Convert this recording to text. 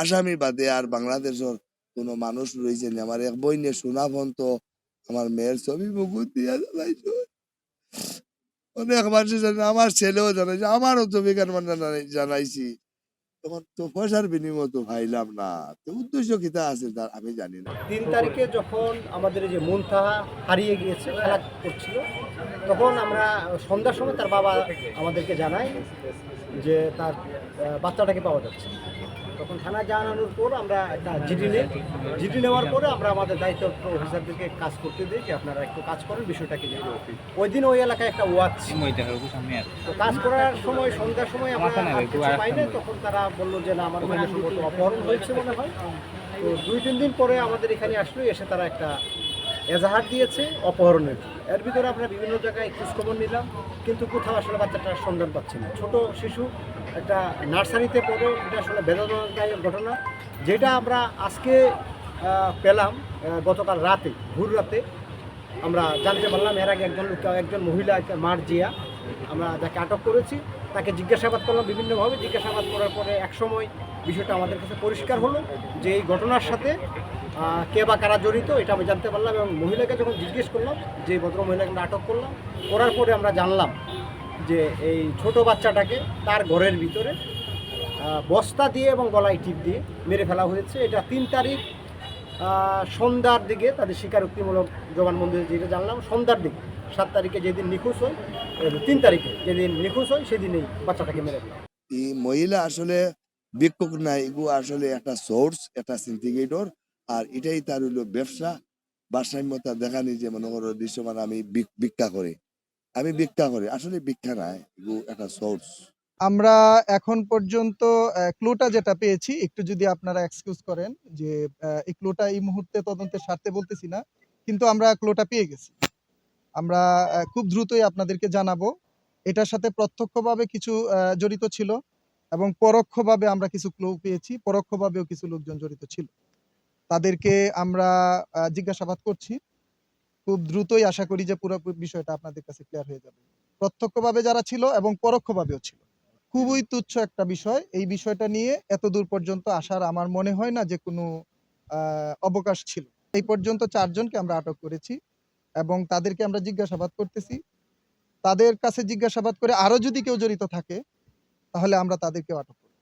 আসামি বাদে আর বাংলাদেশের কোনো মানুষ রয়েছে না। আমার এক বই নিয়ে সোনাফন তো আমার মেয়ের ছবি বুকুত দিয়া জ্বালাইছ। অনেক মানুষ জানে, আমার ছেলেও জানাইছে আমারও ছবি জানাইছি। তখন তো পয়সার বিনিময় তো ভাইলাম না। তো উদ্দেশ্য কিতা আছে তার আমি জানি না। তিন তারিখে যখন আমাদের যে মুনতাহা হারিয়ে গিয়েছে, খেলা করছিল, তখন আমরা সন্ধ্যার সময় তার বাবা আমাদেরকে জানায় যে তার বাচ্চাটাকে পাওয়া যাচ্ছে। তখন থানায় জানানোর পর আমরা একটা জিডি নেই। জিডি নেওয়ার পরে আমরা আমাদের দায়িত্ব অফিসারদেরকে কাজ করতে দিই যে আপনারা একটু কাজ করেন বিষয়টাকে দেখে ওই দিন ওই এলাকায় একটা ওয়াক তো কাজ করার সময় সন্ধ্যার সময় আমরা আর কিছু পাই না তখন তারা বলল যে না আমার মনে অপহরণ হয়েছে মনে হয়। তো দুই তিন দিন পরে আমাদের এখানে আসলো এসে তারা একটা এজাহার দিয়েছে অপহরণের। এর ভিতরে আমরা বিভিন্ন জায়গায় খোঁজখবর নিলাম, কিন্তু কোথাও আসলে বাচ্চাটার সন্ধান পাচ্ছি না। ছোট শিশু, একটা নার্সারিতে পড়ে, এটা আসলে বেদনাদায়ক ঘটনা। যেটা আমরা আজকে পেলাম গতকাল রাতে, ভোর রাতে। আমরা জানতে পারলাম, এর আগে একজন একজন মহিলা মার জিয়া আমরা যাকে আটক করেছি। তাকে জিজ্ঞাসাবাদ করলাম, বিভিন্নভাবে জিজ্ঞাসাবাদ করার পরে একসময় বিষয়টা আমাদের কাছে পরিষ্কার হলো যে এই ঘটনার সাথে কে বা কারা জড়িত এটা আমি জানতে পারলাম এবং মহিলাকে যখন জিজ্ঞেস করলাম, যে ভদ্র মহিলাকে আমরা আটক করলাম, করার পরে আমরা জানলাম যে এই ছোট বাচ্চাটাকে তার ঘরের ভিতরে বস্তা দিয়ে এবং গলায় টিপ দিয়ে মেরে ফেলা হয়েছে। এটা তিন তারিখ সন্ধ্যার দিকে তাদের স্বীকারোক্তিমূলক জবানবন্দি যেটা জানলাম, সন্ধ্যার দিকে, সাত তারিখে যেদিন নিখোঁজ হয় তিন তারিখে যেদিন নিখোঁজ হয়, সেদিনেই বাচ্চাটাকে মেরে এই মহিলা আসলে বিক্ষোভ নাই এগু আসলে একটা সোর্স, একটা সিন্ডিকেটর, আর এটাই তার হলো ব্যবসা। ভারসাম্যতা দেখানি যে মনে করো দৃশ্যমান আমি ভিক্ষা করি। আমি ভিক্ষা করি। আসলে ভিক্ষা নাই এগু একটা সোর্স। আমরা এখন পর্যন্ত ক্লুটা যেটা পেয়েছি, একটু যদি আপনারা এক্সকিউজ করেন যে এই ক্লুটা এই মুহূর্তে তদন্তের স্বার্থে বলতেছি না, কিন্তু আমরা ক্লুটা পেয়ে গেছি। আমরা খুব দ্রুতই আপনাদেরকে জানাব। এটার সাথে প্রত্যক্ষভাবে কিছু জড়িত ছিল এবং পরোক্ষভাবে আমরা কিছু ক্লু পেয়েছি, পরোক্ষভাবেও কিছু লোকজন জড়িত ছিল। তাদেরকে আমরা জিজ্ঞাসাবাদ করছি। খুব দ্রুতই আশা করি যে পুরো বিষয়টা আপনাদের কাছে ক্লিয়ার হয়ে যাবে। প্রত্যক্ষভাবে যারা ছিল এবং পরোক্ষভাবেও ছিল। খুবই তুচ্ছ একটা বিষয়। এই বিষয়টা নিয়ে এত দূর পর্যন্ত আসার আমার মনে হয় না যে কোনো অবকাশ ছিল। এই পর্যন্ত চারজনকে আমরা আটক করেছি এবং তাদেরকে আমরা জিজ্ঞাসাবাদ করতেছি। তাদের কাছে জিজ্ঞাসাবাদ করে আরও যদি কেউ জড়িত থাকে, তাহলে আমরা তাদেরকেও আটক করব।